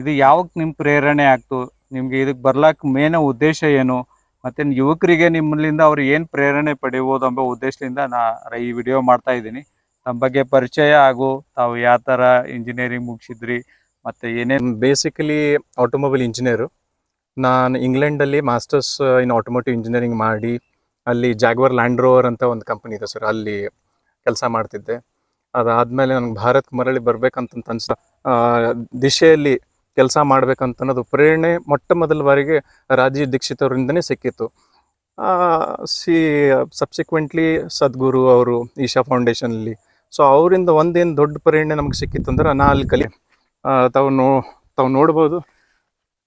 ಇದು ಯಾವಾಗ ನಿಮ್ಮ ಪ್ರೇರಣೆ ಆಗ್ತು? ನಿಮಗೆ ಇದಕ್ಕೆ ಬರ್ಲಾಕ್ ಮೇನ್ ಉದ್ದೇಶ ಏನು? ಮತ್ತೆ ಯುವಕರಿಗೆ ನಿಮ್ಮಲ್ಲಿಂದ ಅವ್ರು ಏನು ಪ್ರೇರಣೆ ಪಡೆಯಬಹುದು ಎಂಬ ಉದ್ದೇಶದಿಂದ ನಾ ಈ ವಿಡಿಯೋ ಮಾಡ್ತಾ ಇದ್ದೀನಿ. ತಮ್ಮ ಬಗ್ಗೆ ಪರಿಚಯ ಹಾಗೂ ತಾವು ಯಾವ ಥರ ಇಂಜಿನಿಯರಿಂಗ್ ಮುಗಿಸಿದ್ರಿ, ಮತ್ತೆ ಏನೇನು ಬೇಸಿಕಲಿ ಆಟೋಮೊಬೈಲ್ ಇಂಜಿನಿಯರು ನಾನು ಇಂಗ್ಲೆಂಡಲ್ಲಿ ಮಾಸ್ಟರ್ಸ್ ಇನ್ ಆಟೋಮೋಟಿವ್ ಇಂಜಿನಿಯರಿಂಗ್ ಮಾಡಿ, ಅಲ್ಲಿ ಜಾಗ್ವರ್ ಲ್ಯಾಂಡ್ ರೋವರ್ ಅಂತ ಒಂದು ಕಂಪನಿ ಇದೆ ಸರ್ ಅಲ್ಲಿ ಕೆಲಸ ಮಾಡ್ತಿದ್ದೆ. ಅದಾದಮೇಲೆ ನನಗೆ ಭಾರತ್ ಮರಳಿ ಬರ್ಬೇಕಂತ ಅನ್ಸ ದಿಶೆಯಲ್ಲಿ ಕೆಲಸ ಅನ್ನೋದು ಪ್ರೇರಣೆ ಮೊಟ್ಟ ಮೊದಲ ಬಾರಿಗೆ ರಾಜೀವ್ ದೀಕ್ಷಿತ್ ಅವರಿಂದನೇ ಸಿಕ್ಕಿತ್ತು. ಸಿ ಸಬ್ಸಿಕ್ವೆಂಟ್ಲಿ ಸದ್ಗುರು ಅವರು ಈಶಾ ಫೌಂಡೇಶನಲ್ಲಿ ಸೊ ಅವರಿಂದ ಒಂದೇನು ದೊಡ್ಡ ಪ್ರೇರಣೆ ನಮಗೆ ಸಿಕ್ಕಿತ್ತು ಅಂದ್ರೆ ನಾ ಅಲ್ಲಿ ಕಲಿ. ಆ, ತಾವು ನೋ ತಾವು ನೋಡ್ಬೋದು.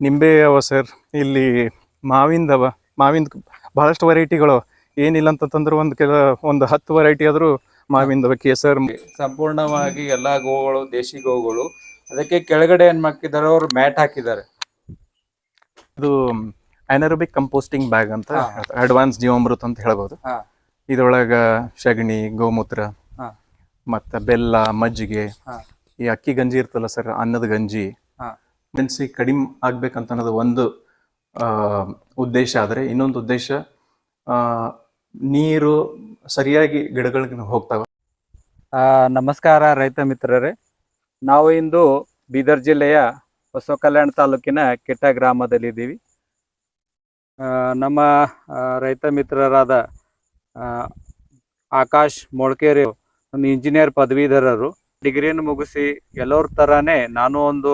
ನಿಂಬೆ ಅವ ಸರ್ ಇಲ್ಲಿ ಮಾವಿಂದವ ಮಾವಿಂದ ಭಾಳಷ್ಟು ವೆರೈಟಿಗಳು ಏನಿಲ್ಲ ಅಂತಂದ್ರೆ ಒಂದು ಕೆಲ ಒಂದು ಹತ್ತು ವೆರೈಟಿ ಆದರೂ ಮಾವಿಂದವ ಕೇಸರ್. ಸಂಪೂರ್ಣವಾಗಿ ಎಲ್ಲ ಗೋಗಳು ದೇಶಿ ಗೋಗಳು ಅದಕ್ಕೆ ಕೆಳಗಡೆ ಏನ್ ಹಾಕಿದ್ದಾರೆ ಅವರು ಮ್ಯಾಟ್ ಹಾಕಿದ್ದಾರೆ. ಇದು ಅನರೋಬಿಕ್ ಕಂಪೋಸ್ಟಿಂಗ್ ಬ್ಯಾಗ್ ಅಂತ. ಅಡ್ವಾನ್ಸ್ ಜೀವಾಮೃತ ಅಂತ ಹೇಳ್ಬೋದು. ಇದ್ರೊಳಗ ಸಗಣಿ ಗೋಮೂತ್ರ ಮತ್ತೆ ಬೆಲ್ಲ ಮಜ್ಜಿಗೆ ಈ ಅಕ್ಕಿ ಗಂಜಿ ಇರ್ತಲ್ಲ ಸರ್ ಅನ್ನದ ಗಂಜಿ. ಮೆಣಸಿ ಕಡಿಮೆ ಆಗ್ಬೇಕಂತ ಅನ್ನೋದು ಒಂದು ಆ, ಉದ್ದೇಶ. ಆದರೆ ಇನ್ನೊಂದು ಉದ್ದೇಶ ಆ, ನೀರು ಸರಿಯಾಗಿ ಗಿಡಗಳಿಗೆ ಹೋಗ್ತಾವ. ಆ, ನಮಸ್ಕಾರ ರೈತ ಮಿತ್ರರೇ. ನಾವು ಇಂದು ಬೀದರ್ ಜಿಲ್ಲೆಯ ಬಸವ ಕಲ್ಯಾಣ ತಾಲೂಕಿನ ಕೆಟ್ಟ ಗ್ರಾಮದಲ್ಲಿದ್ದೀವಿ. ನಮ್ಮ ರೈತ ಮಿತ್ರರಾದ ಆಕಾಶ್ ಮೊಳ್ಕೇರಿ ಒಂದು ಇಂಜಿನಿಯರ್ ಪದವೀಧರರು. ಡಿಗ್ರಿಯನ್ನು ಮುಗಿಸಿ ಎಲ್ಲರ ತರಾನೇ ನಾನು ಒಂದು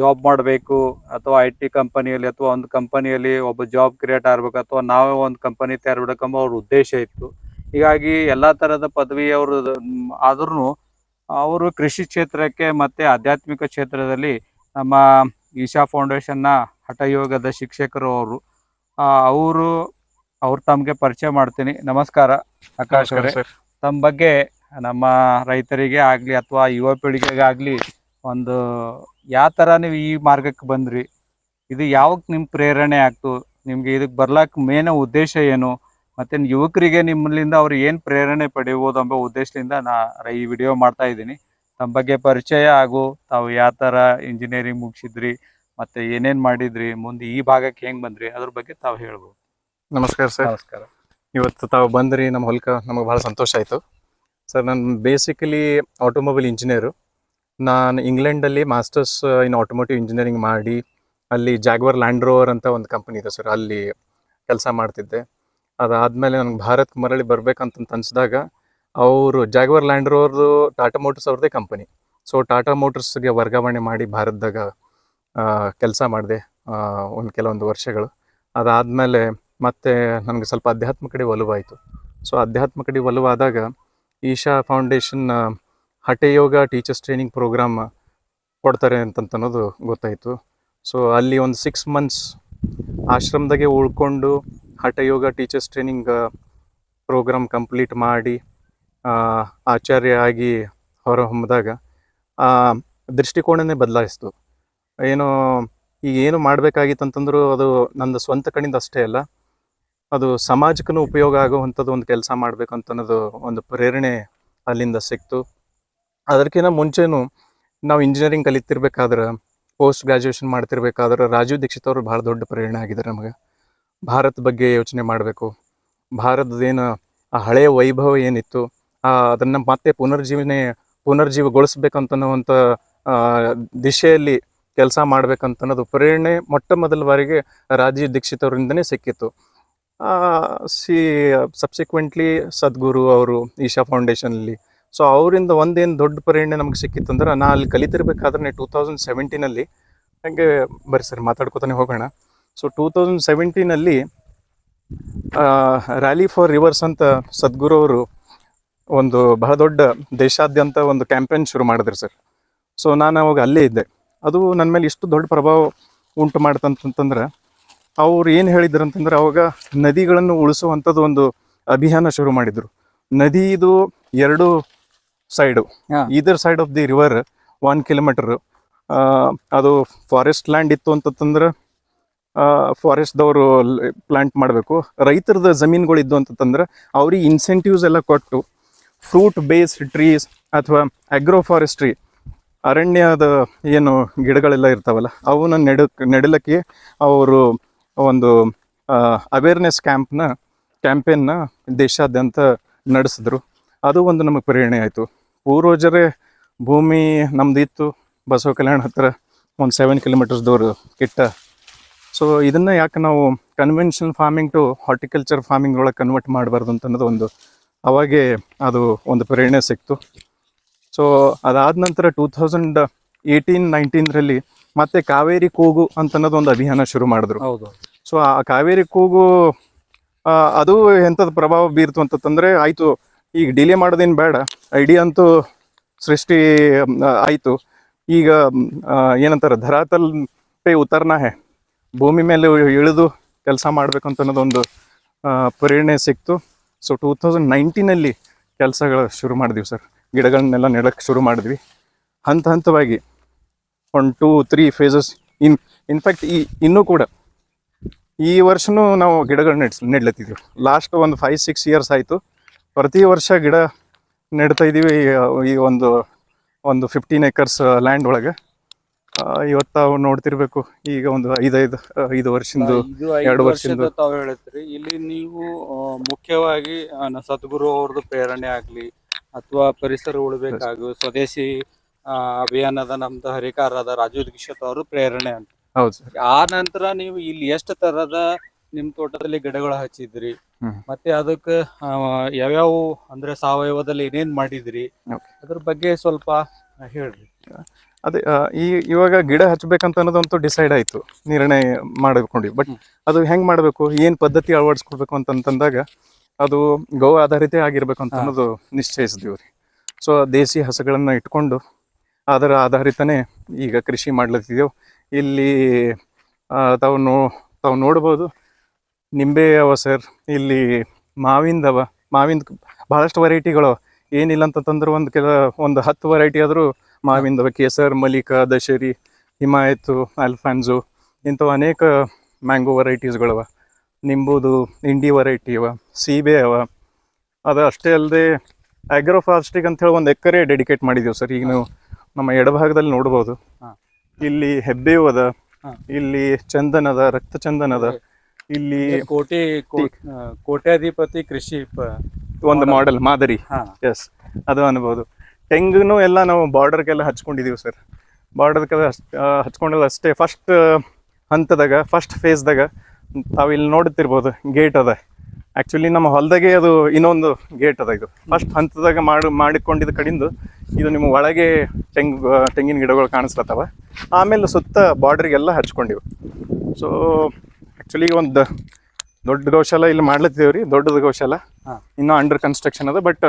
ಜಾಬ್ ಮಾಡಬೇಕು ಅಥವಾ ಐ ಟಿ ಕಂಪನಿಯಲ್ಲಿ ಅಥವಾ ಒಂದು ಕಂಪನಿಯಲ್ಲಿ ಒಬ್ಬ ಜಾಬ್ ಕ್ರಿಯೇಟ್ ಆಗಬೇಕು ಅಥವಾ ನಾವೇ ಒಂದು ಕಂಪನಿ ತಯಾರಿಡ್ಬೇಕೆಂಬ ಅವ್ರ ಉದ್ದೇಶ ಇತ್ತು. ಹೀಗಾಗಿ ಎಲ್ಲಾ ತರದ ಪದವಿ ಅವರು ಆದ್ರೂ ಅವರು ಕೃಷಿ ಕ್ಷೇತ್ರಕ್ಕೆ ಮತ್ತೆ ಆಧ್ಯಾತ್ಮಿಕ ಕ್ಷೇತ್ರದಲ್ಲಿ ನಮ್ಮ ಈಶಾ ಫೌಂಡೇಶನ್ನ ಹಠಯೋಗದ ಶಿಕ್ಷಕರು ಅವರು. ಅವರು ಅವ್ರು ತಮಗೆ ಪರಿಚಯ ಮಾಡ್ತೀನಿ. ನಮಸ್ಕಾರ ಆಕಾಶ್ ಅವರೇ. ತಮ್ಮ ಬಗ್ಗೆ ನಮ್ಮ ರೈತರಿಗೆ ಆಗ್ಲಿ ಅಥವಾ ಯುವ ಪೀಳಿಗೆಗೆ ಆಗ್ಲಿ ಒಂದು ಯಾವ ತರ ನೀವು ಈ ಮಾರ್ಗಕ್ಕೆ ಬಂದ್ರಿ? ಇದು ಯಾವಾಗ ನಿಮ್ ಪ್ರೇರಣೆ ಆಗ್ತು? ನಿಮ್ಗೆ ಇದಕ್ಕೆ ಬರ್ಲಾಕ್ ಮೇನ್ ಉದ್ದೇಶ ಏನು? ಮತ್ತೆ ಯುವಕರಿಗೆ ನಿಮ್ಮಲ್ಲಿಂದ ಅವ್ರು ಏನು ಪ್ರೇರಣೆ ಪಡೆಯಬಹುದು ಎಂಬ ಉದ್ದೇಶದಿಂದ ನಾ ರ- ಈ ವಿಡಿಯೋ ಮಾಡ್ತಾ ಇದ್ದೀನಿ. ತಮ್ಮ ಬಗ್ಗೆ ಪರಿಚಯ ಹಾಗೂ ತಾವು ಯಾವ ಥರ ಇಂಜಿನಿಯರಿಂಗ್ ಮುಗಿಸಿದ್ರಿ ಮತ್ತೆ ಏನೇನ್ ಮಾಡಿದ್ರಿ ಮುಂದೆ ಈ ಭಾಗಕ್ಕೆ ಹೆಂಗ್ ಬಂದ್ರಿ ಅದ್ರ ಬಗ್ಗೆ ತಾವು ಹೇಳ್ಬೋದು. ನಮಸ್ಕಾರ ಸರ್. ನಮಸ್ಕಾರ. ಇವತ್ತು ತಾವು ಬಂದ್ರಿ ನಮ್ಮ ಹೊಲಕ ನಮಗೆ ಭಾಳ ಸಂತೋಷ ಆಯಿತು. ಸರ್ ನಾನು ಬೇಸಿಕಲಿ ಆಟೋಮೊಬೈಲ್ ಇಂಜಿನಿಯರು ನಾನು ಇಂಗ್ಲೆಂಡಲ್ಲಿ ಮಾಸ್ಟರ್ಸ್ ಇನ್ ಆಟೋಮೋಟಿವ್ ಇಂಜಿನಿಯರಿಂಗ್ ಮಾಡಿ ಅಲ್ಲಿ ಜಾಗ್ವರ್ ಲ್ಯಾಂಡ್ ರೋವರ್ ಅಂತ ಒಂದು ಕಂಪನಿ ಇದೆ ಸರ್. ಅಲ್ಲಿ ಕೆಲಸ ಮಾಡ್ತಿದ್ದೆ. ಅದಾದಮೇಲೆ ನನಗೆ ಭಾರತ್ ಮರಳಿ ಬರ್ಬೇಕಂತ ಅನ್ಸಿದಾಗ ಅವರು ಜಾಗವರ್ ಲ್ಯಾಂಡ್ ರೋವರ್ದು ಟಾಟಾ ಮೋಟರ್ಸ್ ಅವ್ರದ್ದೇ ಕಂಪನಿ ಸೊ ಟಾಟಾ ಮೋಟರ್ಸ್ಗೆ ವರ್ಗಾವಣೆ ಮಾಡಿ ಭಾರತದಾಗ ಕೆಲಸ ಮಾಡಿದೆ ಒಂದು ಕೆಲವೊಂದು ವರ್ಷಗಳು. ಅದಾದಮೇಲೆ ಮತ್ತೆ ನನಗೆ ಸ್ವಲ್ಪ ಅಧ್ಯಾತ್ಮ ಕಡೆ ಒಲವಾಯಿತು. ಸೊ ಅಧ್ಯಾತ್ಮ ಕಡೆ ಒಲವಾದಾಗ Isha foundation hatha yoga teachers training program ಕೊಡ್ತಾರೆ ಅಂತಂತ ಅನ್ನೋದು ಗೊತ್ತಾಯಿತು. ಸೊ ಅಲ್ಲಿ ಒಂದು ಸಿಕ್ಸ್ ಮಂತ್ಸ್ ಆಶ್ರಮದಾಗೆ ಉಳ್ಕೊಂಡು hatha yoga teachers training program complete ಮಾಡಿ ಆಚಾರ್ಯ ಆಗಿ ಹೊರಹೊಮ್ಮಿದಾಗ, ಆ, ದೃಷ್ಟಿಕೋನನೇ ಬದಲಾಯಿಸ್ತು. ಏನು, ಈಗ ಏನು ಮಾಡಬೇಕಾಗಿತ್ತು ಅಂತಂದ್ರು ಅದು ನನ್ನ ಸ್ವಂತ ಕಡೆಯಿಂದ ಅಷ್ಟೇ ಅಲ್ಲ, ಅದು ಸಮಾಜಕ್ಕೂ ಉಪಯೋಗ ಆಗುವಂಥದ್ದು ಒಂದು ಕೆಲಸ ಮಾಡಬೇಕು ಅನ್ನೋದು ಒಂದು ಪ್ರೇರಣೆ ಅಲ್ಲಿಂದ ಸಿಕ್ತು. ಅದಕ್ಕಿಂತ ಮುಂಚೆನೂ ನಾವು ಇಂಜಿನಿಯರಿಂಗ್ ಕಲಿತಿರ್ಬೇಕಾದ್ರೆ ಪೋಸ್ಟ್ ಗ್ರಾಜುಯೇಷನ್ ಮಾಡ್ತಿರ್ಬೇಕಾದ್ರೆ, ರಾಜೀವ್ ದೀಕ್ಷಿತ್ ಅವರು ಭಾಳ ದೊಡ್ಡ ಪ್ರೇರಣೆ ಆಗಿದ್ದಾರೆ ನಮಗೆ. ಭಾರತ ಬಗ್ಗೆ ಯೋಚನೆ ಮಾಡಬೇಕು. ಭಾರತದೇನು ಆ ಹಳೆಯ ವೈಭವ ಏನಿತ್ತು ಅದನ್ನು ಮತ್ತೆ ಪುನರ್ಜೀವನೆ ಪುನರ್ಜೀವಗೊಳಿಸ್ಬೇಕಂತನ್ನುವಂಥ ದಿಶೆಯಲ್ಲಿ ಕೆಲಸ ಮಾಡಬೇಕಂತನ್ನೋದು ಪ್ರೇರಣೆ ಮೊಟ್ಟ ಮೊದಲ ಬಾರಿಗೆ ರಾಜೀವ್ ದೀಕ್ಷಿತ್ ಅವರಿಂದನೇ ಸಿಕ್ಕಿತ್ತು. ಸಿ, ಸಬ್ಸಿಕ್ವೆಂಟ್ಲಿ ಸದ್ಗುರು ಅವರು ಈಶಾ ಫೌಂಡೇಶನಲ್ಲಿ ಸೊ, ಅವರಿಂದ ಒಂದೇನು ದೊಡ್ಡ ಪ್ರೇರಣೆ ನಮಗೆ ಸಿಕ್ಕಿತ್ತು ಅಂದ್ರೆ ನಾ ಅಲ್ಲಿ ಕಲಿತಿರ್ಬೇಕಾದ್ರೆ ಟೂ ತೌಸಂಡ್ ಸೆವೆಂಟೀನಲ್ಲಿ, ಹಂಗೆ ಬರ್ರಿ ಸರ್, ಮಾತಾಡ್ಕೊತಾನೆ ಹೋಗೋಣ. ಸೊ ಟೂ ತೌಸಂಡ್ ಸೆವೆಂಟೀನಲ್ಲಿ ರ್ಯಾಲಿ ಫಾರ್ ರಿವರ್ಸ್ ಅಂತ ಸದ್ಗುರು ಅವರು ಒಂದು ಬಹಳ ದೊಡ್ಡ ದೇಶಾದ್ಯಂತ ಒಂದು ಕ್ಯಾಂಪೇನ್ ಶುರು ಮಾಡಿದ್ರು ಸರ್. ಸೊ ನಾನು ಅವಾಗ ಅಲ್ಲೇ ಇದ್ದೆ. ಅದು ನನ್ನ ಮೇಲೆ ಇಷ್ಟು ದೊಡ್ಡ ಪ್ರಭಾವ ಉಂಟು ಮಾಡ್ತಂತಂತಂದ್ರೆ ಅವ್ರು ಏನು ಹೇಳಿದ್ರು ಅಂತಂದ್ರೆ ಅವಾಗ ನದಿಗಳನ್ನು ಉಳಿಸುವಂಥದ್ದು ಒಂದು ಅಭಿಯಾನ ಶುರು ಮಾಡಿದ್ರು. ನದಿದು ಎರಡು ಸೈಡು. ಇದರ್ side of the river one kilometer ಅದು ಫಾರೆಸ್ಟ್ ಲ್ಯಾಂಡ್ ಇತ್ತು ಅಂತಂದ್ರೆ ಫಾರೆಸ್ಟ್ದವರು ಪ್ಲಾಂಟ್ ಮಾಡಬೇಕು. ರೈತರದ ಜಮೀನುಗಳು ಇದ್ದು ಅಂತಂದ್ರೆ ಅವ್ರಿಗೆ ಇನ್ಸೆಂಟಿವ್ಸ್ ಎಲ್ಲ ಕೊಟ್ಟು ಫ್ರೂಟ್ ಬೇಸ್ಡ್ ಟ್ರೀಸ್ ಅಥವಾ ಅಗ್ರೋ ಫಾರೆಸ್ಟ್ರಿ ಅರಣ್ಯದ ಏನು ಗಿಡಗಳೆಲ್ಲ ಇರ್ತಾವಲ್ಲ, ಅವನ್ನ ನೆಡ, ನೆಡಲಕ್ಕೆ ಅವರು ಒಂದು ಅವೇರ್ನೆಸ್ ಕ್ಯಾಂಪ್ನ ಕ್ಯಾಂಪೇನ್ನ ದೇಶಾದ್ಯಂತ ನಡೆಸಿದ್ರು. ಅದು ಒಂದು ನಮಗೆ ಪ್ರೇರಣೆ ಆಯಿತು. ಪೂರ್ವಜರೇ ಭೂಮಿ ನಮ್ದು ಇತ್ತು ಬಸವ ಕಲ್ಯಾಣ ಹತ್ರ ಒಂದು ಸೆವೆನ್ ಕಿಲೋಮೀಟರ್ಸ್ ದೂರ ಕಿಟ್ಟ ಸೊ ಇದನ್ನ ಯಾಕೆ ನಾವು conventional farming to horticulture farming ಒಳಗೆ ಕನ್ವರ್ಟ್ ಮಾಡಬಾರ್ದು ಅಂತ ಅನ್ನೋದು ಒಂದು ಅವಾಗೆ ಅದು ಒಂದು ಪ್ರೇರಣೆ ಸಿಕ್ತು. ಸೊ ಅದಾದ ನಂತರ ಟೂ ತೌಸಂಡ್ ಏಯ್ಟೀನ್ ನೈನ್ಟೀನ್ರಲ್ಲಿ ಮತ್ತೆ ಕಾವೇರಿ ಕೂಗು ಅಂತ ಅನ್ನೋದು ಒಂದು ಅಭಿಯಾನ ಶುರು ಮಾಡಿದ್ರು. ಹೌದು. ಸೊ ಆ ಕಾವೇರಿ ಕೂಗು ಅದು ಎಂಥದ್ದು ಪ್ರಭಾವ ಬೀರ್ತು ಅಂತಂದರೆ ಆಯಿತು ಈಗ ಡಿಲೇ ಮಾಡೋದೇನು ಬೇಡ. ಐಡಿಯಾ ಅಂತೂ ಸೃಷ್ಟಿ ಆಯಿತು. ಈಗ ಏನಂತಾರೆ ಧರಾತಲ್ ಪೇ ಉತ್ತರ್ನಾ ಹೇ? ಭೂಮಿ ಮೇಲೆ ಇಳಿದು ಕೆಲಸ ಮಾಡಬೇಕು ಅಂತ ಅನ್ನೋದೊಂದು ಪ್ರೇರಣೆ ಸಿಕ್ತು. ಸೊ ಟೂ ತೌಸಂಡ್ ನೈನ್ಟೀನಲ್ಲಿ ಕೆಲಸಗಳು ಶುರು ಮಾಡಿದ್ವಿ ಸರ್. ಗಿಡಗಳನ್ನೆಲ್ಲ ನೆಡಕ್ಕೆ ಶುರು ಮಾಡಿದ್ವಿ. ಹಂತ ಹಂತವಾಗಿ one two three phases in in fact ಈ, ಇನ್ನೂ ಕೂಡ ಈ ವರ್ಷನೂ ನಾವು ಗಿಡಗಳು ನೆಡ್ಸ್, ನೆಡ್ಲತ್ತಿದ್ವಿ. ಲಾಸ್ಟ್ ಒಂದು ಫೈವ್ ಸಿಕ್ಸ್ ಇಯರ್ಸ್ ಆಯಿತು. ಪ್ರತಿ ವರ್ಷ ಗಿಡ ನೆಡ್ತಾ ಇದ್ದೀವಿ ಈ ಒಂದು ಒಂದು ಫಿಫ್ಟೀನ್ ಏಕರ್ಸ್ ಲ್ಯಾಂಡ್ ಒಳಗೆ. ಇವತ್ತು ನೋಡ್ತಿರ್ಬೇಕು. ಈಗ ಒಂದು ಐದೈದು ಐದು ವರ್ಷದ ಎರಡು ವರ್ಷದಿಂದ. ವರ್ಷದ ತಾವು ಹೇಳ್ತೀರಿ ಇಲ್ಲಿ ನೀವು ಮುಖ್ಯವಾಗಿ ಸದ್ಗುರು ಅವ್ರದ್ದು ಪ್ರೇರಣೆ ಆಗ್ಲಿ ಅಥವಾ ಪರಿಸರ ಉಳ್ಬೇಕಾಗು ಸ್ವದೇಶಿ ಅಭಿಯಾನದ ನಮ್ದು ಹರಿಕಾರದ ರಾಜು ದೀಕ್ಷಿತ್ ಅವರು ಪ್ರೇರಣೆ ಅಂತ ಹೌದು ಸರ್. ಆ ನಂತರ ನೀವು ಇಲ್ಲಿ ಎಷ್ಟು ತರದ ನಿಮ್ ತೋಟದಲ್ಲಿ ಗಿಡಗಳು ಹಚ್ಚಿದ್ರಿ. ಮತ್ತೆ ಅದಕ್ಕೆ ಯಾವ್ಯಾವ ಅಂದ್ರೆ ಸಾವಯವದಲ್ಲಿ ಏನೇನ್ ಮಾಡಿದ್ರಿ. ಅದ್ರ ಬಗ್ಗೆ ಸ್ವಲ್ಪ ಹೇಳ್ರಿ. ಅದೇ ಈ ಇವಾಗ ಗಿಡ ಹಚ್ಬೇಕಂತ ಅನ್ನೋದಂತೂ ಡಿಸೈಡ್ ಆಯಿತು. ನಿರ್ಣಯ ಮಾಡಿಕೊಂಡ್ವಿ ಬಟ್ ಅದು ಹೆಂಗೆ ಮಾಡಬೇಕು? ಏನು ಪದ್ಧತಿ ಅಳವಡಿಸ್ಕೊಡ್ಬೇಕು ಅಂತಂದಾಗ ಅದು ಗೋ ಆಧಾರಿತ ಆಗಿರ್ಬೇಕು ಅಂತ. ಅನ್ನೋದು ನಿಶ್ಚಯಿಸಿದ್ವಿ ರೀ ಸೊ ದೇಸಿ ಹಸುಗಳನ್ನು ಇಟ್ಕೊಂಡು ಅದರ ಆಧಾರಿತನೇ ಈಗ ಕೃಷಿ ಮಾಡ್ಲತ್ತಿದ್ದೆವು. ಇಲ್ಲಿ ತಾವು ನೋ ತಾವು ನೋಡ್ಬೋದು ನಿಂಬೆ ಅವ ಸರ್ ಇಲ್ಲಿ ಮಾವಿಂದ ಅವ ಮಾವಿಂದ ಬಹಳಷ್ಟು ವೆರೈಟಿಗಳು ಏನಿಲ್ಲ ಅಂತಂದ್ರೆ ಒಂದು ಕೆಲ ಒಂದು ಹತ್ತು ವೆರೈಟಿ ಆದರೂ ಮಾವಿಂದ ಕೇಸರ್ ಮಲಿಕ ದಶರಿ ಹಿಮಾಯತು ಅಲ್ಫಾನ್ಸು ಇಂಥವು ಅನೇಕ ಮ್ಯಾಂಗೋ ವೆರೈಟೀಸ್ಗಳವ ನಿಂಬುದು ಇಂಡಿ ವೆರೈಟಿ ಅವ ಸೀಬೆ ಅವ. ಅದು ಅಷ್ಟೇ ಅಲ್ಲದೆ ಅಗ್ರೋಫಾಸ್ಟಿಕ್ ಅಂತ ಹೇಳಿ ಒಂದು ಎಕರೆ ಡೆಡಿಕೇಟ್ ಮಾಡಿದ್ದೀವಿ ಸರ್. ಈಗ ನೀವು ನಮ್ಮ ಎಡಭಾಗದಲ್ಲಿ ನೋಡ್ಬೋದು. ಇಲ್ಲಿ ಹೆಬ್ಬೇವು ಅದ. ಇಲ್ಲಿ ಚಂದನ್ ಅದ ರಕ್ತ ಚಂದನ್ ಅದ ಇಲ್ಲಿ ಕೋಟಿ ಕೋಟ್ಯಾಧಿಪತಿ ಕೃಷಿ ಒಂದು ಮಾಡೆಲ್ ಮಾದರಿ. ಹಾ. ಎಸ್ ಅದು ಅನ್ಬೋದು. ತೆಂಗುನು ಎಲ್ಲ ನಾವು ಬಾರ್ಡರ್ಗೆಲ್ಲ ಹಚ್ಕೊಂಡಿದೀವಿ ಸರ್ ಬಾರ್ಡರ್ಗೆಲ್ಲ ಹಚ್ಕೊಂಡಲ್ಲ ಅಷ್ಟೇ. ಫಸ್ಟ್ ಹಂತದಾಗ ಫಸ್ಟ್ ಫೇಸ್ದಾಗ ತಾವು ಇಲ್ಲಿ ನೋಡ್ತಿರ್ಬೋದು ಗೇಟ್ ಅದ. ಆ್ಯಕ್ಚುಲಿ ನಮ್ಮ ಹೊಲದಾಗೆ ಅದು ಇನ್ನೊಂದು ಗೇಟ್ ಅದ ಇದು. ಫಸ್ಟ್ ಹಂತದಾಗ ಮಾಡಿ ಮಾಡಿಕೊಂಡಿದ್ದ ಕಡಿಂದು ಇದು ನಿಮ್ಮ ಒಳಗೆ ತೆಂಗು ತೆಂಗಿನ ಗಿಡಗಳು ಕಾಣಿಸ್ಲತ್ತವ. ಆಮೇಲೆ ಸುತ್ತ ಬಾರ್ಡ್ರಿಗೆಲ್ಲ ಹಚ್ಕೊಂಡಿವಿ. ಸೊ ಆ್ಯಕ್ಚುಲಿ ಒಂದು ದೊಡ್ಡ ಗೌಶಾಲ ಇಲ್ಲಿ ಮಾಡ್ಲತ್ತೀವಿ ರೀ ದೊಡ್ಡದು ಗೌಶಾಲ. ಇನ್ನೂ ಅಂಡರ್ ಕನ್ಸ್ಟ್ರಕ್ಷನ್ ಅದ ಬಟ್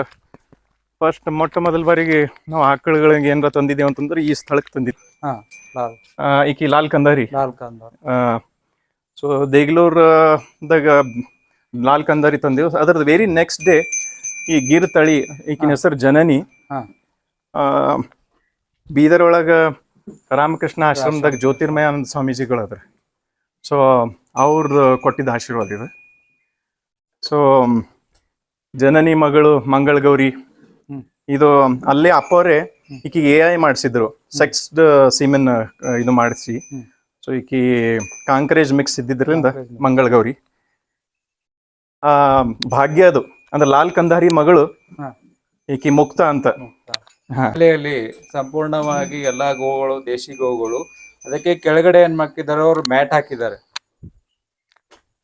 ಫಸ್ಟ್ ಮೊಟ್ಟ ಮೊದಲ ಬಾರಿಗೆ ನಾವು ಆಕಳುಗಳಿಗೆ ಏನಾರ ತಂದಿದ್ದೇವೆ ಅಂತಂದ್ರೆ ಈ ಸ್ಥಳಕ್ಕೆ ಆ, ಈಕಿ ಲಾಲ್ ಕಂದಾರಿ. ಲಾಲ್ ಕಂದರ್. ಸೊ ದೇಗ್ಲೂರ್ದಾಗ ಲಾಲ್ ಕಂದಾರಿ ತಂದೆವು. ಅದ್ರದ್ದು ವೆರಿ ನೆಕ್ಸ್ಟ್ ಡೇ ಈ ಗಿರ್ ತಳಿ ಈಕಿನ ಹೆಸರು ಜನನಿ. ಬೀದರ್ ಒಳಗ ರಾಮಕೃಷ್ಣ ಆಶ್ರಮದಾಗ ಜ್ಯೋತಿರ್ಮಯಾನಂದ ಸ್ವಾಮೀಜಿಗಳು ಅದ್ರ ಸೊ ಅವ್ರದ್ದು ಕೊಟ್ಟಿದ್ದ ಆಶೀರ್ವಾದ ಇದೆ. ಸೊ ಜನನಿ ಮಗಳು ಮಂಗಳ ಗೌರಿ ಇದು ಅಲ್ಲೇ ಅಪ್ಪವರೇ ಈಕಿ ಎ ಐ ಮಾಡಿಸಿದ್ರು. ಸೆಕ್ಸ್ಡ್ ಸೀಮೆನ್ ಇದು ಮಾಡಿಸಿ. ಸೊ ಈಕಿ ಕಾಂಕ್ರೇಜ್ ಮಿಕ್ಸ್ ಇದ್ದಿದ್ರಿಂದ ಮಂಗಳ ಗೌರಿ ಆ ಭಾಗ್ಯ ಅದು. ಅಂದ್ರೆ ಲಾಲ್ ಕಂದಾರಿ ಮಗಳು. ಈಕಿ ಮುಕ್ತ ಅಂತ. ಅಲ್ಲಿ ಶಾಲೆಯಲ್ಲಿ ಸಂಪೂರ್ಣವಾಗಿ ಎಲ್ಲಾ ಗೋಗಳು ದೇಶಿ ಗೋಗಳು ಅದಕ್ಕೆ ಕೆಳಗಡೆ ಏನ್ ಮಾಡ್ತಿದ್ದಾರೆ ಅವರು? ಮ್ಯಾಟ್ ಹಾಕಿದ್ದಾರೆ.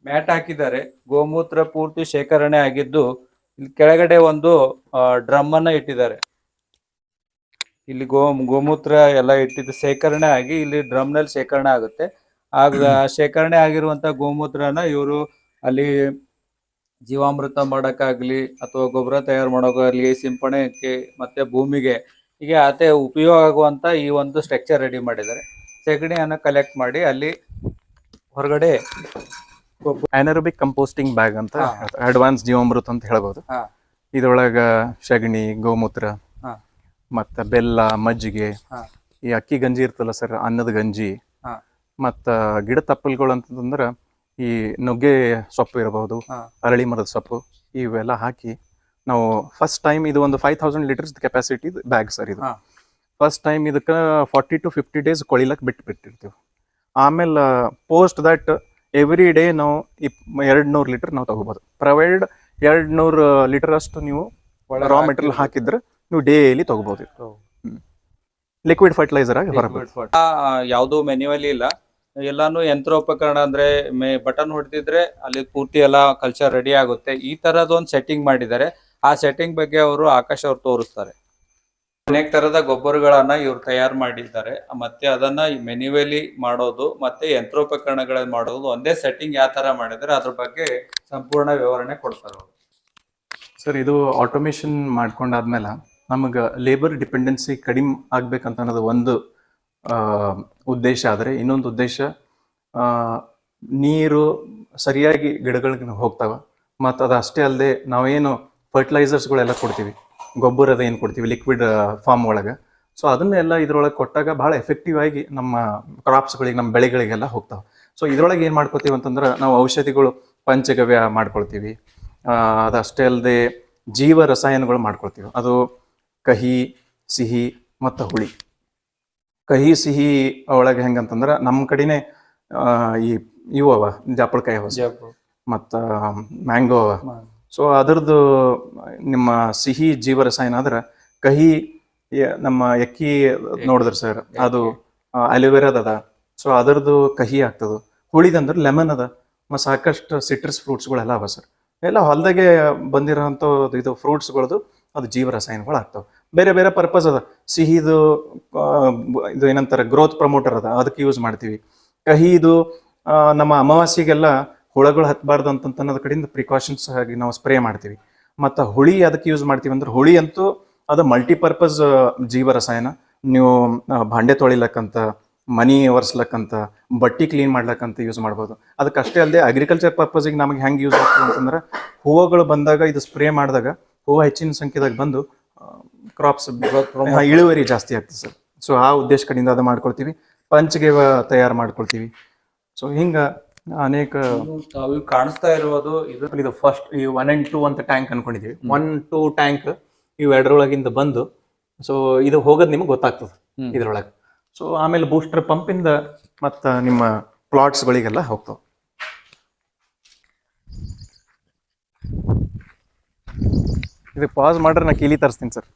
ಮ್ಯಾಟ್ ಹಾಕಿದ್ದಾರೆ. ಗೋಮೂತ್ರ ಪೂರ್ತಿ ಶೇಖರಣೆ ಆಗಿದ್ದು ಕೆಳಗಡೆ ಒಂದು ಡ್ರಮ್ ಅನ್ನ ಇಟ್ಟಿದ್ದಾರೆ. ಇಲ್ಲಿ ಗೋ, ಗೋಮೂತ್ರ ಎಲ್ಲ ಇಟ್ಟಿದ್ದು ಶೇಖರಣೆ ಆಗಿ ಇಲ್ಲಿ ಡ್ರಮ್ನಲ್ಲಿ ಶೇಖರಣೆ ಆಗುತ್ತೆ. ಆಗ ಶೇಖರಣೆ ಆಗಿರುವಂತ ಗೋಮೂತ್ರನ ಇವರು ಅಲ್ಲಿ ಜೀವಾಮೃತ ಮಾಡೋಕ್ಕಾಗ್ಲಿ ಅಥವಾ ಗೊಬ್ಬರ ತಯಾರು ಮಾಡೋಕ್ಕಾಗ್ಲಿ ಸಿಂಪಡಣೆಗೆ ಮತ್ತೆ ಭೂಮಿಗೆ ಹೀಗೆ ಅದೇ ಉಪಯೋಗ ಆಗುವಂತ ಈ ಒಂದು ಸ್ಟ್ರಕ್ಚರ್ ರೆಡಿ ಮಾಡಿದ್ದಾರೆ. ಸೆಗಣಿಯನ್ನು ಕಲೆಕ್ಟ್ ಮಾಡಿ ಅಲ್ಲಿ ಹೊರಗಡೆ ಅನರೋಬಿಕ್ ಕಂಪೋಸ್ಟಿಂಗ್ ಬ್ಯಾಗ್ ಅಂತ. ಅಡ್ವಾನ್ಸ್ ಜೀವಾಮೃತ ಅಂತ ಹೇಳ್ಬೋದು. ಇದ್ರೊಳಗ ಸಗಣಿ ಗೋಮೂತ್ರ. ಮತ್ತ ಬೆಲ್ಲ ಮಜ್ಜಿಗೆ ಈ ಅಕ್ಕಿ ಗಂಜಿ ಇರ್ತಲ್ಲ ಸರ್ ಅನ್ನದ ಗಂಜಿ. ಮತ್ತ ಗಿಡ ತಪ್ಪಲ್ಗಳು ಅಂತಂದ್ರ ಈ ನುಗ್ಗೆ ಸೊಪ್ಪು ಇರಬಹುದು ಅರಳಿ ಮರದ ಸೊಪ್ಪು ಇವೆಲ್ಲ ಹಾಕಿ ನಾವು ಫಸ್ಟ್ ಟೈಮ್ ಇದು ಒಂದು five thousand liters capacity bag sir ಇದು ಫಸ್ಟ್ ಟೈಮ್ ಇದಕ್ಕೆ ಫಾರ್ಟಿ ಟು ಫಿಫ್ಟಿ ಡೇಸ್ ಕೊಳಿಲಕ್ಕೆ ಬಿಟ್ಟು ಬಿಟ್ಟಿರ್ತೀವಿ ಆಮೇಲೆ ಪೋಸ್ಟ್ ದಟ್ ಎವ್ರಿ ಡೇ ನಾವು ಇಪ್ ಎರಡು ನೂರು ಲೀಟರ್ ನಾವು ತಗೋಬೋದು. ಪ್ರೊವೈಡ್ ಎರಡು ನೂರು ಲೀಟರ್ ಅಷ್ಟು ನೀವು ರಾ ಮೆಟೀರಿಯಲ್ ಹಾಕಿದ್ರೆ ನೀವು ಡೇಲಿ ತಗೋಬೋದು. ಲಿಕ್ವಿಡ್ ಫರ್ಟಿಲೈಸರ್ ಆಗಿ ಯಾವುದು ಮೆನ್ಯುವಲಿ ಇಲ್ಲ. ಎಲ್ಲಾನು ಯಂತ್ರೋಪಕರಣ ಅಂದ್ರೆ ಮೇ ಬಟನ್ ಹೊಡೆದಿದ್ರೆ ಅಲ್ಲಿ ಪೂರ್ತಿ ಎಲ್ಲ ಕಲ್ಚರ್ ರೆಡಿ ಆಗುತ್ತೆ. ಈ ತರದೊಂದು ಸೆಟ್ಟಿಂಗ್ ಮಾಡಿದ್ದಾರೆ. ಆ ಸೆಟ್ಟಿಂಗ್ ಬಗ್ಗೆ ಅವರು ಆಕಾಶ್ ಅವ್ರು ತೋರಿಸ್ತಾರೆ. ಅನೇಕ ತರದ ಗೊಬ್ಬರಗಳನ್ನ ಇವ್ರು ತಯಾರು ಮಾಡಿದ್ದಾರೆ. ಮತ್ತೆ ಅದನ್ನ ಮೆನ್ಯುವಲಿ ಮಾಡೋದು ಮತ್ತೆ ಯಂತ್ರೋಪಕರಣಗಳನ್ನ ಮಾಡೋದು ಒಂದೇ ಸೆಟ್ಟಿಂಗ್ ಯಾವ ತರ ಮಾಡಿದ್ರೆ ಅದ್ರ ಬಗ್ಗೆ ಸಂಪೂರ್ಣ ವಿವರಣೆ ಕೊಡ್ತಾರೆ ಸರ್ ಇದು ಆಟೋಮೇಷನ್ ಮಾಡ್ಕೊಂಡಾದ್ಮೇಲೆ ನಮಗೆ ಲೇಬರ್ ಡಿಪೆಂಡೆನ್ಸಿ ಕಡಿಮೆ ಆಗ್ಬೇಕಂತ ಅನ್ನೋದು ಒಂದು ಉದ್ದೇಶ. ಆದರೆ ಇನ್ನೊಂದು ಉದ್ದೇಶ ಆ, ನೀರು ಸರಿಯಾಗಿ ಗಿಡಗಳಿಗೆ ಹೋಗ್ತಾವ. ಮತ್ತು ಅದು ಅಷ್ಟೇ ಅಲ್ಲದೆ ನಾವೇನು ಫರ್ಟಿಲೈಸರ್ಸ್ಗಳೆಲ್ಲ ಕೊಡ್ತೀವಿ. ಗೊಬ್ಬರದ ಏನು ಕೊಡ್ತೀವಿ? ಲಿಕ್ವಿಡ್ ಫಾರ್ಮ್ ಒಳಗೆ. ಸೊ ಅದನ್ನೆಲ್ಲ ಇದ್ರೊಳಗೆ ಕೊಟ್ಟಾಗ ಭಾಳ ಎಫೆಕ್ಟಿವ್ ಆಗಿ ನಮ್ಮ ಕ್ರಾಪ್ಸ್ಗಳಿಗೆ ನಮ್ಮ ಬೆಳೆಗಳಿಗೆಲ್ಲ ಹೋಗ್ತಾವೆ. ಸೊ ಇದ್ರೊಳಗೆ ಏನು ಮಾಡ್ಕೋತೀವಿ ಅಂತಂದ್ರೆ ನಾವು ಔಷಧಿಗಳು ಪಂಚಗವ್ಯ ಮಾಡ್ಕೊಳ್ತೀವಿ. ಅದಷ್ಟೇ ಅಲ್ಲದೆ ಜೀವ ರಸಾಯನಗಳು ಮಾಡ್ಕೊಳ್ತೀವಿ. ಅದು ಕಹಿ ಸಿಹಿ ಮತ್ತು ಹುಳಿ. ಕಹಿ ಸಿಹಿ ಒಳಗೆ ಹೆಂಗಂತಂದ್ರೆ ನಮ್ಮ ಕಡೆನೇ ಈ ಇವು ಅವ ಜಾಪಳಕಾಯಿ ಅವ. ಮತ್ತು ಮ್ಯಾಂಗೋ ಅವ. ಸೊ ಅದರದ್ದು, ನಿಮ್ಮ ಸಿಹಿ ಜೀವ ರಸಾಯನ ಆದ್ರೆ ಕಹಿ ನಮ್ಮ ಎಕ್ಕಿ ನೋಡಿದ್ರಿ ಸರ್ ಅದು ಅಲೋವೆರಾದ ಅದ. ಸೊ ಅದರದ್ದು ಕಹಿ ಆಗ್ತದ. ಹುಳಿದಂದ್ರೆ ಲೆಮನ್ ಅದ. ಮತ್ತು ಸಾಕಷ್ಟು ಸಿಟ್ರಸ್ ಫ್ರೂಟ್ಸ್ಗಳೆಲ್ಲ ಅವ ಸರ್ ಎಲ್ಲ ಹೊಲದಾಗೆ ಬಂದಿರೋಂಥ ಇದು ಫ್ರೂಟ್ಸ್ಗಳದು ಅದು ಜೀವ ರಸಾಯನಗಳು ಆಗ್ತಾವೆ. ಬೇರೆ ಬೇರೆ ಪರ್ಪಸ್ ಅದ. ಸಿಹಿದು ಇದು ಏನಂತಾರೆ ಗ್ರೋತ್ ಪ್ರಮೋಟರ್ ಅದ. ಅದಕ್ಕೆ ಯೂಸ್ ಮಾಡ್ತೀವಿ. ಕಹಿದು ನಮ್ಮ ಅಮಾವಾಸ್ಯೆಗೆಲ್ಲ ಹುಳಗಳು ಹತ್ತಬಾರ್ದು ಅಂತಂತ ಅನ್ನೋದ್ ಕಡೆಯಿಂದ ಪ್ರಿಕಾಷನ್ಸ್ ಆಗಿ ನಾವು ಸ್ಪ್ರೇ ಮಾಡ್ತೀವಿ. ಮತ್ತು ಹುಳಿ ಅದಕ್ಕೆ ಯೂಸ್ ಮಾಡ್ತೀವಿ ಅಂದ್ರೆ ಹುಳಿ ಅಂತೂ ಅದು ಮಲ್ಟಿಪರ್ಪಸ್ ಜೀವ ರಸಾಯನ ನೀವು ಭಾಂಡೆ ತೊಳಿಲಕ್ಕಂತ ಮನಿ ಒರೆಸ್ಲಕ್ಕಂತ ಬಟ್ಟೆ ಕ್ಲೀನ್ ಮಾಡ್ಲಕ್ಕಂತ ಯೂಸ್ ಮಾಡ್ಬೋದು. ಅದಕ್ಕೆ ಅಷ್ಟೇ ಅಲ್ಲದೆ ಅಗ್ರಿಕಲ್ಚರ್ ಪರ್ಪಸ್ಗೆ ನಮಗೆ ಹೆಂಗೆ ಯೂಸ್ ಆಗ್ತದೆ ಅಂತಂದ್ರೆ ಹೂವುಗಳು ಬಂದಾಗ ಇದು ಸ್ಪ್ರೇ ಮಾಡಿದಾಗ ಹೂವು ಹೆಚ್ಚಿನ ಸಂಖ್ಯೆದಾಗ ಬಂದು ಕ್ರಾಪ್ಸ್ ಇಳುವರಿ ಜಾಸ್ತಿ ಆಗ್ತದೆ ಸರ್. ಸೊ ಆ ಉದ್ದೇಶ ಕಡೆಯಿಂದ ಅದು ಮಾಡ್ಕೊಳ್ತೀವಿ. ಪಂಚ್ಗೆ ತಯಾರು ಮಾಡ್ಕೊಳ್ತೀವಿ. ಸೊ ಹಿಂಗೆ ಅನೇಕ ತಾವು ಕಾಣಿಸ್ತಾ ಇರುವುದು ಇದು ಇದು ಫಸ್ಟ್ ಈ ಒನ್ ಅಂಡ್ ಟೂ ಅಂತ ಟ್ಯಾಂಕ್ ಅನ್ಕೊಂಡಿದೀವಿ ಒನ್ ಟೂ ಟ್ಯಾಂಕ್ ಇವು ಎರಡರೊಳಗಿಂದ ಬಂದು ಸೊ ಇದು ಹೋಗೋದು ನಿಮಗೆ ಗೊತ್ತಾಗ್ತದೆ. ಇದ್ರೊಳಗೆ. ಸೊ ಆಮೇಲೆ ಬೂಸ್ಟರ್ ಪಂಪಿಂದ ಮತ್ತು ನಿಮ್ಮ ಪ್ಲಾಟ್ಸ್ಗಳಿಗೆಲ್ಲ ಹೋಗ್ತಾವೆ. ಇದು ಪಾಸ್ ಮಾಡ್ರೆ ನಾ ಕೀಲಿ ತರಿಸ್ತೀನಿ ಸರ್